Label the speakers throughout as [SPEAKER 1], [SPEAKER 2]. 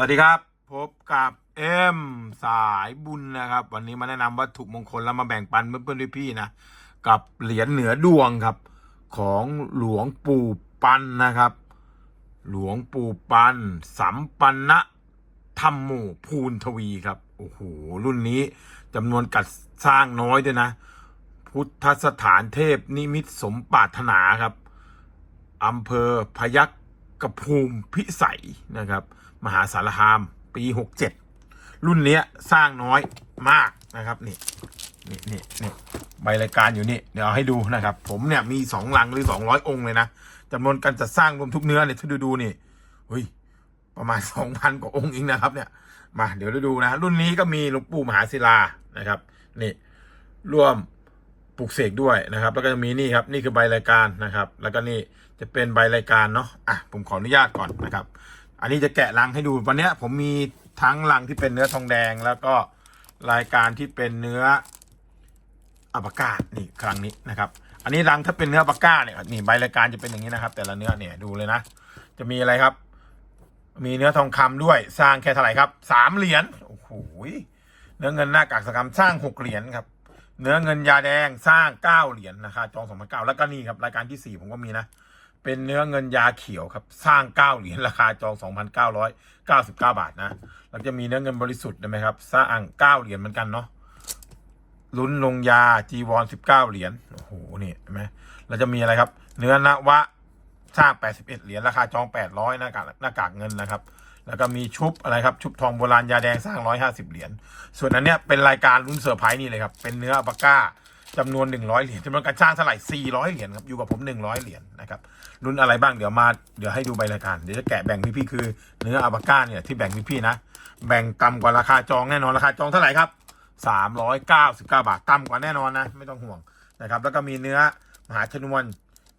[SPEAKER 1] วัสดีครับ พบกับเอ็มสายบุญนะครับ วันนี้มาแนะนำวัตถุมงคลแล้วมาแบ่งปันเพื่อนๆพี่ๆนะกับเหรียญเหนือดวงครับ ของหลวงปู่ปันนะครับ หลวงปู่ปันสัมปันนะธรรมโมภูนทวีครับโอ้โหรุ่นนี้จำนวนกัดสร้างน้อยด้วยนะ พุทธสถานเทพนิมิตสมปรารถนาครับอำเภอพยัคฆภูมิพิสัยนะครับ มหาสารคาม ปี67รุ่นเนี้ยสร้างน้อยมากนะครับนี่นี่นี่นี่ใบรายการอยู่นี่เดี๋ยวเอาให้ดูนะครับ ผมเนี่ยมีสองลังหรือ200องค์เลยนะจำนวนการจัดสร้างรวมทุกเนื้อเนี่ยถ้าดูดูนี่เฮ้ยประมาณ2,000กว่าองค์เองนะครับ เนี่ยมาเดี๋ยวดูนะรุ่นนี้ก็มีหลวงปู่มหาศิลานะครับนี่ร่วมปลูกเสกด้วยนะครับ แล้วก็จะมีนี่ครับนี่คือใบรายการนะครับ แล้วก็นี่จะเป็นใบรายการเนาะอะผมขออนุญาตก่อนนะครับ อันนี้จะแกะลังให้ดูวันนี้ผมมีทั้งลังที่เป็นเนื้อทองแดง แล้วก็รายการที่เป็นเนื้ออัปากาศนี่ครั้งนี้นะครับ อันนี้ลังถ้าเป็นเนื้ออัปากาศเนี่ยนี่ใบรายการจะเป็นอย่างนี้นะครับ แต่ละเนื้อเนี่ยดูเลยนะ จะมีอะไรครับ มีเนื้อทองคำด้วยสร้างแค่เท่าไหร่ครับสามเหรียญโอ้โหเนื้อเงินหน้ากากสกรรมสร้างหกเหรียญครับเนื้อเงินยาแดงสร้างเก้าเหรียญนะครับจองสองพันเก้าแล้วก็นี่ครับรายการที่สี่ผมก็มีนะ เป็นเนื้อเงินยาเขียวครับ สร้างเก้าเหรียญราคาจองสองพันเก้าร้อยเก้าสิบเก้าบาทนะแล้วจะมีเนื้อเงินบริสุทธิ์ได้ไหมครับ สร้างเก้าเหรียญเหมือนกันเนาะลุ้นลงยาจีวรสิบเก้าเหรียญโอ้โหนี่เห็นไหมแล้วจะมีอะไรครับ เนื้อนวะสร้างแปดสิบเอ็ดเหรียญราคาจองแปดร้อยหน้ากากหน้ากากเงินนะครับ แล้วก็มีชุบอะไรครับ ชุบทองโบราณยาแดงสร้างร้อยห้าสิบเหรียญส่วนอันเนี้ยเป็นรายการลุ้นเซอร์ไพรส์นี่เลยครับเป็นเนื้ออัปก้า จำนวน 100 เหรียญจำนวนการจ้างเท่าไหร่400 เหรียญครับ อยู่กับผม 100 เหรียญนะครับรุ่นอะไรบ้างเดี๋ยวมาเดี๋ยวให้ดูใบรายการ เดี๋ยวจะแกะแบ่งพี่ๆคือเนื้ออาบาก้าเนี่ยที่แบ่งพี่ๆนะ แบ่งต่ำกว่าราคาจองแน่นอนราคาจองเท่าไหร่ครับ 399 บาทต่ำกว่าแน่นอนนะ ไม่ต้องห่วงนะครับ แล้วก็มีเนื้อมหาชนวน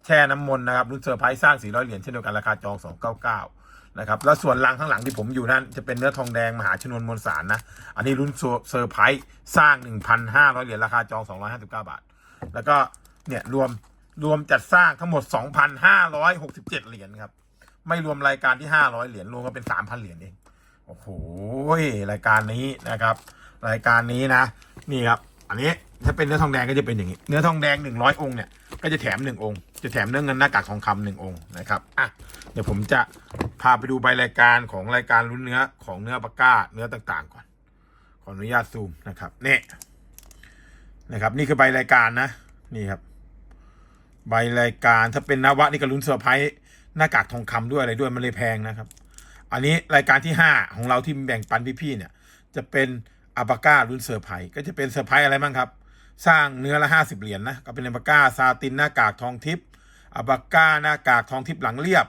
[SPEAKER 1] แช่น้ำมนต์นะครับรุ่นเซอร์ไพรส์สร้าง400 เหรียญเช่นเดียวกันราคาจอง 299 นะครับแล้วส่วนลังข้างหลังที่ผมอยู่นั่นจะเป็นเนื้อทองแดงมหาชนวนมวลสารนะ อันนี้รุ่นเซอร์ไพรส์สร้าง 1,500 เหรียญราคาจอง 259 บาท แล้วก็เนี่ยรวมรวมจัดสร้างทั้งหมด 2,567 เหรียญครับ ไม่รวมรายการที่ 500 เหรียญรวมกันเป็น 3,000 เหรียญเองโอ้โหรายการนี้นะครับ รายการนี้นะ นี่ครับ อันนี้ถ้าเป็นเนื้อทองแดงก็จะเป็นอย่างนี้ เนื้อทองแดง 100 องค์เนี่ย ก็จะแถม1องค์ จะแถมเนื้อเงินหน้ากากทองคำหนึ่งองค์นะครับอะเดี๋ยวผมจะพาไปดูใบรายการของรายการลุ้นเนื้อของเนื้อปากก้าเนื้อต่างๆ ก่อน ขออนุญาตซูมนะครับเนี่นะครับ นี่คือใบรายการนะ นี่ครับ ใบรายการถ้าเป็นนวะนี่ก็ลุ้นเซอร์ไพรส์หน้ากากทองคำด้วยอะไรด้วยมันเลยแพงนะครับ อันนี้รายการที่ห้าของเราที่แบ่งปันพี่ๆเนี่ย จะเป็นอัปาก้าลุ้นเซอร์ไพรส์ก็จะเป็นเซอร์ไพรส์อะไรบ้างครับ สร้างเนื้อละห้าสิบเหรียญนะก็เป็นอัปาก้าซาตินหน้ากากทองทิพย์อัปาก้าหน้ากากทองทิพย์หลังเรียบ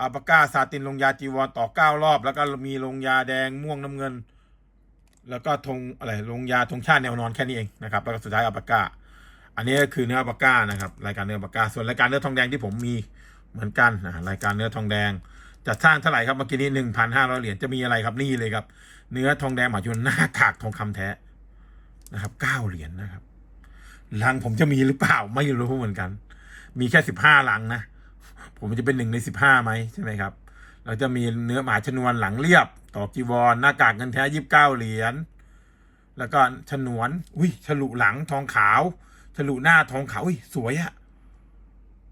[SPEAKER 1] อัปาก้าซาตินลงยาจีวรต่อเก้ารอบ แล้วก็มีลงยาแดงม่วงน้ำเงิน แล้วก็ธงอะไรลงยาธงชาติแนวนอนแค่นี้เองนะครับแล้วก็สุดท้ายอัปากาอันนี้ก็คือเนื้ออัปากานะครับรายการเนื้ออัปากาส่วนรายการเนื้อทองแดงที่ผมมีเหมือนกันนะรายการเนื้อทองแดงจัดสร้างเท่าไหร่ครับเมื่อกี้นี้หนึ่งพันห้าร้อยเหรียญจะมีอะไรครับนี่เลยครับ เนื้อทองแดงหมาชนหน้ากากทองคำแท้นะครับเก้าเหรียญนะครับ ลังผมจะมีหรือเปล่าไม่รู้เหมือนกัน มีแค่สิบห้าลังนะ ผมจะเป็นหนึ่งในสิบห้าไหมใช่ไหมครับ เราจะมีเนื้อหมาชนวนหลังเรียบต่อจีวรหน้ากากเงินแท้ยี่สิบเก้าเหรียญแล้วก็ฉนวน อุ้ยฉลุหลังทองขาว ฉลุหน้าทองขาวอุ้ยสวยอะ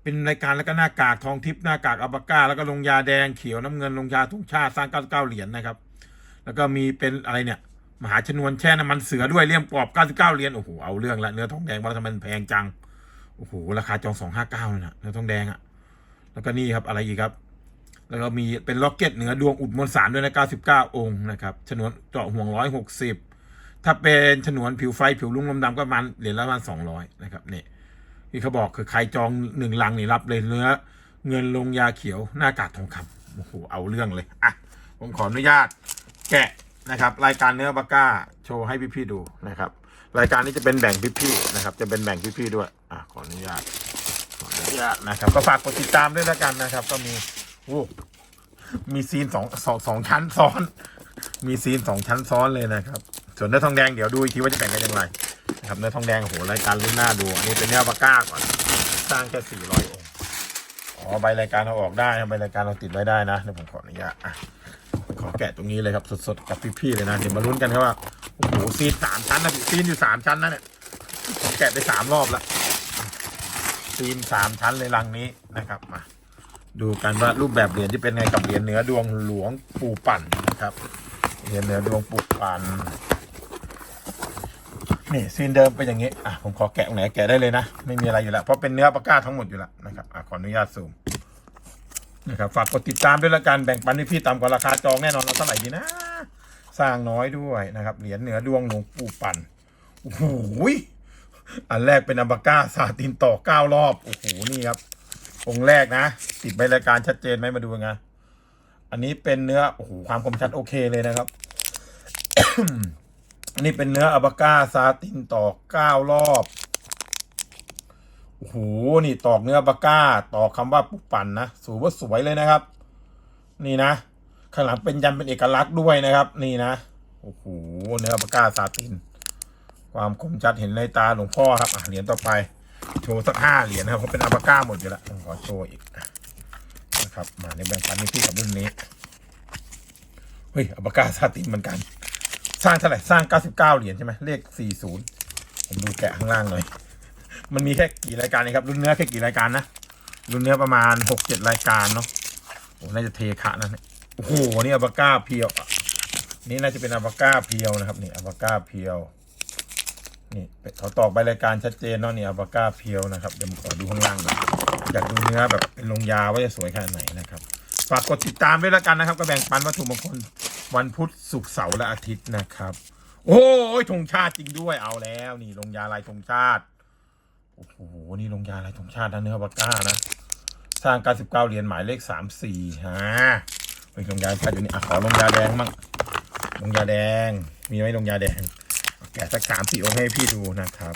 [SPEAKER 1] เป็นรายการแล้วก็หน้ากากทองทิพย์หน้ากากอัปากาแล้วก็ลงยาแดงเขียวน้ำเงินลงยาทุงชาสร้างเก้าเก้าเหรียญนะครับ แล้วก็มีเป็นอะไรเนี่ย มหาชนวนแช่น้ำมันเสือด้วยเลี่ยมกรอบเก้าสิบเก้าเหรียญโอ้โหเอาเรื่องละเนื้อทองแดงว่าทำไมมันแพงจังโอ้โหราคาจองสองห้าเก้าเลยนะเนื้อทองแดงอะแล้วก็นี่ครับอะไรอีกครับ แล้วก็มีเป็นล็อกเก็ตเหนือดวงอุดมวลสารด้วยนะ99 องค์นะครับฉนวนเจาะห่วง 160 ถ้าเป็นฉนวนผิวไฟผิวลุ่งลมดำก็มันเหรียญละประมาณ200นะครับนี่ที่เขาบอกคือใครจองหนึ่งลังนี่รับเลยเนื้อ เงินลงยาเขียวหน้ากากทองคำโอ้โหเอาเรื่องเลยอะผมขออนุญาต แกะ นะครับ รายการเนื้อบาก้าโชว์ให้พี่ๆดูนะครับ รายการนี้จะเป็นแบ่งพี่ๆนะครับ จะเป็นแบ่งพี่ๆด้วยอะขออนุญาตขออนุญาตนะครับ ก็ฝากกดติดตามด้วยแล้วกันนะครับ ก็มีโอ้มีซีนสองสองสองชั้นซ้อน มีซีนสองชั้นซ้อนเลยนะครับ ส่วนเนื้อทองแดงเดี๋ยวดูอีกทีว่าจะแบ่งกันอย่างไรนะครับเนื้อทองแดงโหรายการรุ่นหน้าดูอันนี้เป็นเนื้อปากก้าก่อนสร้างแค่สี่ร้อยองค์อ๋อใบรายการเราออกได้ใบรายการเราติดไว้ได้นะเดี๋ยวผมขออนุญาตอะ ขอแกะตรงนี้เลยครับสดๆกับพี่ๆเลยนะเดี๋ยวมาลุ้นกันครับว่าโอ้โหซีนสามชั้นนะซีนอยู่สามชั้นนะเนี่ยแกะไปสามรอบละซีนสามชั้นเลยรังนี้นะครับมาดูกันว่ารูปแบบเหรียญที่เป็นไงกับเหรียญเนื้อดวงหลวงปู่ปั่นนะครับเหรียญเนื้อดวงปู่ปั่นนี่ซีนเดิมเป็นอย่างนี้อะผมขอแกะตรงไหนแกะได้เลยนะไม่มีอะไรอยู่แล้วเพราะเป็นเนื้อปากกาทั้งหมดอยู่แล้วนะครับอะขออนุญาตซูม นะครับฝากกดติดตามด้วยละกันแบ่งปันให้พี่ต่ำกว่าราคาจองแน่นอนเราเท่าไหร่ดีนะ สร้างน้อยด้วยนะครับ เหรียญเหนือดวงหลวงปู่ปั่นโอ้โหอันแรกเป็นอัมบาก้าซาตินต่อเก้ารอบโอ้โหนี่ครับองค์แรกนะ ติดใบรายการชัดเจนไหมมาดูไงอันนี้เป็นเนื้อโอ้โหความคมชัดโอเคเลยนะครับอันนี้เป็นเนื้ออัลบาก้าซาตินต่อเก้ารอบ โอ้โหนี่ตอกเนื้ออัลบาก้า ตอกคำว่าปุกปั่นนะสูว่าสวยเลยนะครับ นี่นะ ข้างหลังเป็นยันเป็นเอกลักษณ์ด้วยนะครับ นี่นะโอ้โหเนื้ออัลบาก้าซาติน ความคมชัดเห็นในตาหลวงพ่อครับเหรียญต่อไป โชว์สักห้าเหรียญนะครับเพราะเป็นอัปาก้าหมดอยู่แล้วขอโชว์อีกนะครับ มาในแบ่งปันให้พี่กับรุ่นนี้เฮ้ยอัปาก้าซาตินเหมือนกัน สร้างเท่าไหร่สร้าง99เหรียญใช่ไหมเลข40ผมดูแกะข้างล่างหน่อย มันมีแค่กี่รายการเองครับรุ่นเนื้อแค่กี่รายการนะรุ่นเนื้อประมาณ6-7รายการเนาะโอ้น่าจะเทขะนะเนี่ยโอ้โหนี่อัลปาก้าเพียวนี่น่าจะเป็นอัลปาก้าเพียวนะครับนี่อัลปาก้าเพียวนี่เขาตอกใบรายการชัดเจนเนาะนี่อัลปาก้าเพียวนะครับเดี๋ยวผมขอดูข้างล่างหน่อยอยากดูเนื้อแบบเป็นลงยาว่าจะสวยขนาดไหนนะครับฝากกดติดตามด้วยแล้วกันนะครับก็แบ่งปันวัตถุมงคลวันพุธศุกร์เสาร์และอาทิตย์นะครับ โอ้ยธงชาติจริงด้วยเอาแล้ว นี่ลงยาลายธงชาติ อ้โห นี่ลงยาลายธงชาตินะเนื้ออัลปาก้านะ สร้าง99เก้าเหรียญหมายเลข34ฮะเป็นลงยาชาติอยู่นี่อะขอลงยาแดงมั่งลงยาแดง มีไหมลงยาแดง แกะสักสามสี่องค์ให้พี่ดูนะครับ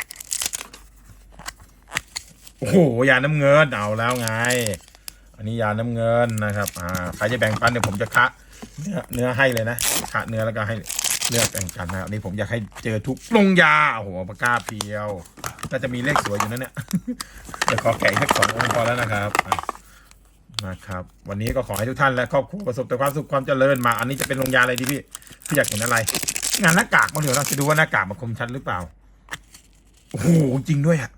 [SPEAKER 1] โอ้โห ยาน้ำเงินเอาแล้วไง อันนี้ยาน้ำเงินนะครับ อ่า ใครจะแบ่งปันเดี๋ยวผมจะคะเนื้อเนื้อให้เลยนะคะเนื้อแล้วก็ให้เลือกแบ่งกันนะครับนี่ผมอยากให้เจอทุกลงยา โอ้โหปากกาเพียว น่าจะมีเลขสวยอยู่นะเนี่ยเดี๋ยวขอแกะอีกสักสององค์พอแล้วนะครับนะครับ วันนี้ก็ขอให้ทุกท่านและครอบครัวประสบแต่ความสุขความเจริญมา อันนี้จะเป็นลงยาอะไรดีพี่พี่อยากเห็นอะไร งานหน้ากากมาเดี๋ยวเราจะดูว่าหน้ากากมันคมชัดหรือเปล่าโอ้โหจริงด้วยอะ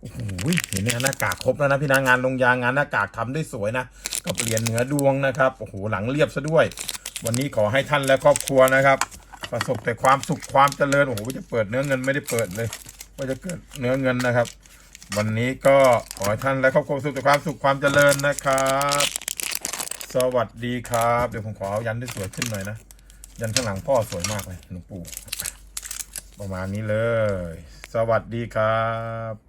[SPEAKER 1] โอ้โหเห็นไหมหน้ากากครบแล้วนะพี่นางานลงยางานหน้ากากทำได้สวยนะกับเหรียญเหนือดวงนะครับโอ้โหหลังเรียบซะด้วย วันนี้ขอให้ท่านและครอบครัวนะครับ ประสบแต่ความสุขความเจริญโอ้โหจะเปิดเนื้อเงินไม่ได้เปิดเลย ว่าจะเกิดเนื้อเงินนะครับ วันนี้ก็ขอให้ท่านและครอบครัวสุขความสุขความเจริญนะครับ สวัสดีครับ เดี๋ยวผมขอเอายันที่สวยขึ้นหน่อยนะ ยันข้างหลังพ่อสวยมากเลยหลวงปู่ประมาณนี้เลย สวัสดีครับ